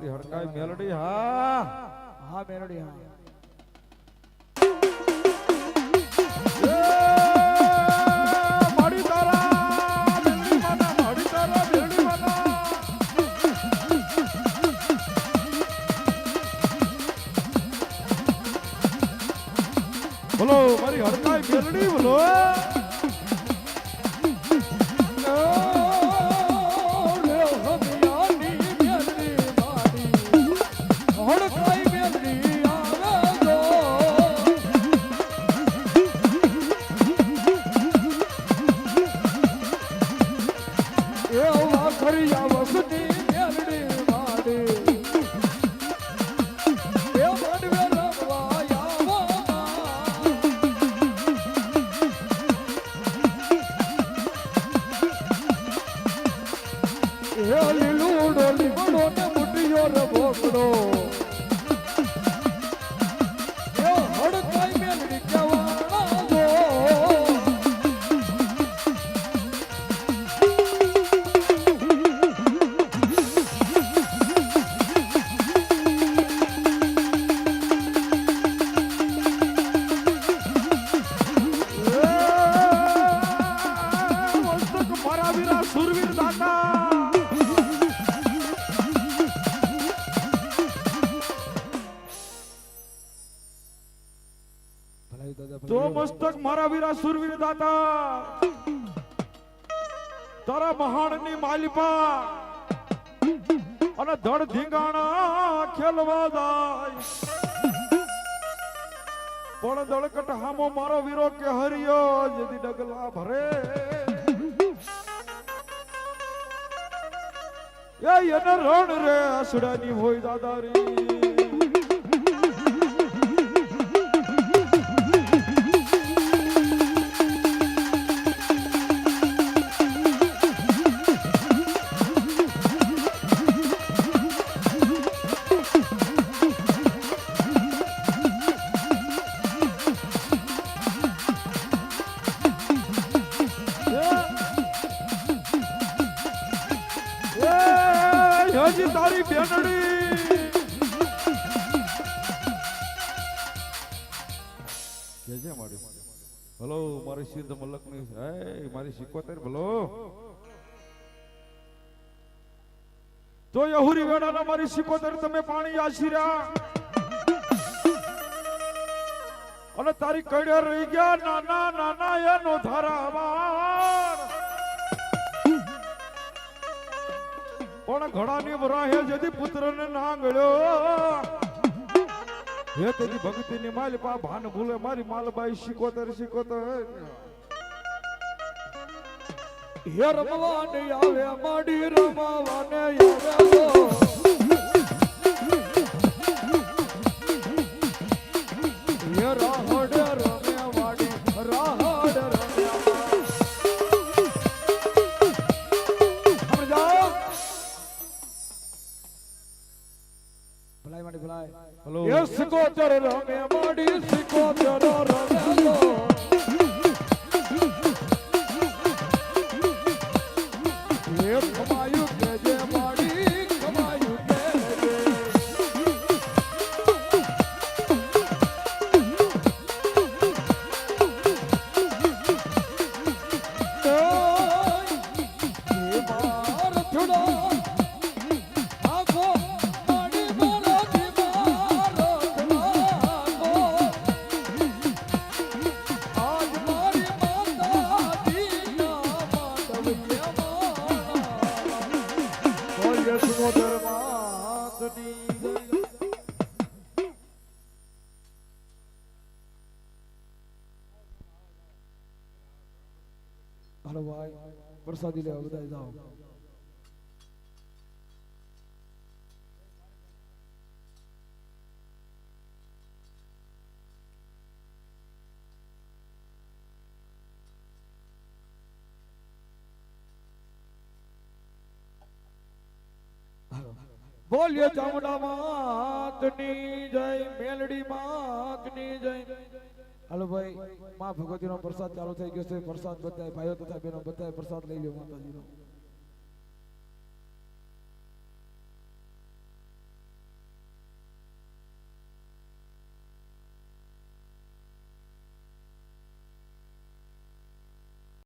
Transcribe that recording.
મારી હડકાય મેલડી હા હા મેલડી હા બોલો મારી હડકાય મેલડી બોલો લીલુડો લીમડો ને મુઠિયો રે મારા વીરા સુરવીર દાતા. તારા મહાણની માલિપા અને ધડ ધીંગાણા ખેલવા જાય. પણ દળકટ હામો મારો વીરો કે હરિયો જેથી ડગલા ભરે. એ એને રણ રે, અસડાની હોય દાદારી. હજી તારી બેનડી. છે મારી ભલો, મારી સિદ્ધ મલકની હે, મારી સિકોતેર ભલો. તો યહુરી વેડાના મારી સિકોતેર તમે પાણી આશીર્યા અને તારી કડે રહી ગયા નાના નાના ધારાવાળ પણ ઘડાની વરાહે જેથી પુત્રને ના ગળ્યો હે તેથી ભક્તિની માલપા ભાન ભૂલે મારી માલબાઈ શીખોતર શીખોતર. હે રમવાને આવે માડી રમવાને આવે હેલો એ સિકોતર રમે માડી સિકોતર રમે સુનોદર માતની હાલો ભાઈ પ્રસાદી લેવા બધા જાઓ બોલ્યો ચામુંડા માતની જય, મેલડી માતની જય. હાલો ભાઈ, માં ભગવતીનો પ્રસાદ ચાલુ થઈ ગયો છે. પ્રસાદ બધા ભાઈઓ તથા બહેનો બધા પ્રસાદ લઈ લો માતાજીનો.